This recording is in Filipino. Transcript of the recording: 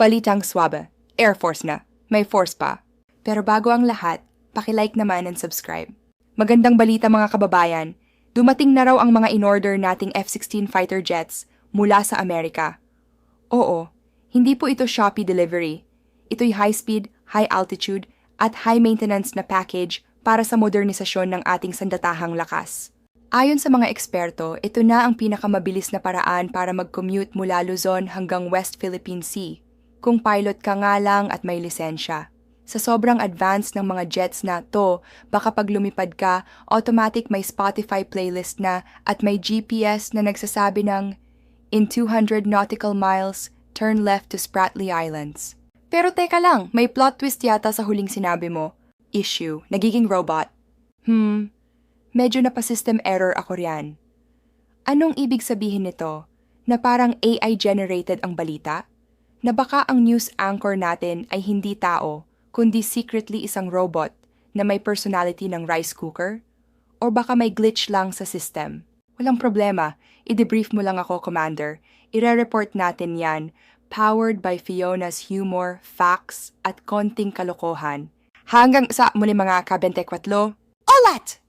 Balitang swabe. Air Force na. May force pa. Pero bago ang lahat, pakilike naman and subscribe. Magandang balita mga kababayan. Dumating na raw ang mga in-order nating F-16 fighter jets mula sa Amerika. Oo, hindi po ito Shopee delivery. Ito'y high-speed, high-altitude, at high-maintenance na package para sa modernisasyon ng ating sandatahang lakas. Ayon sa mga eksperto, ito na ang pinakamabilis na paraan para mag-commute mula Luzon hanggang West Philippine Sea, kung pilot ka nga lang at may lisensya. Sa sobrang advanced ng mga jets na to, baka pag lumipad ka, automatic may Spotify playlist na at may GPS na nagsasabi ng In 200 nautical miles, turn left to Spratly Islands. Pero teka lang, may plot twist yata sa huling sinabi mo. Issue, nagiging robot. Hmm, medyo napasystem error ako riyan. Anong ibig sabihin nito? Na parang AI-generated ang balita? Na baka ang news anchor natin ay hindi tao, kundi secretly isang robot na may personality ng rice cooker? Or baka may glitch lang sa system? Walang problema, i-debrief mo lang ako, Commander. Ire-report natin yan, powered by Fiona's humor, facts, at konting kalokohan. Hanggang sa muli mga ka-24, Olat!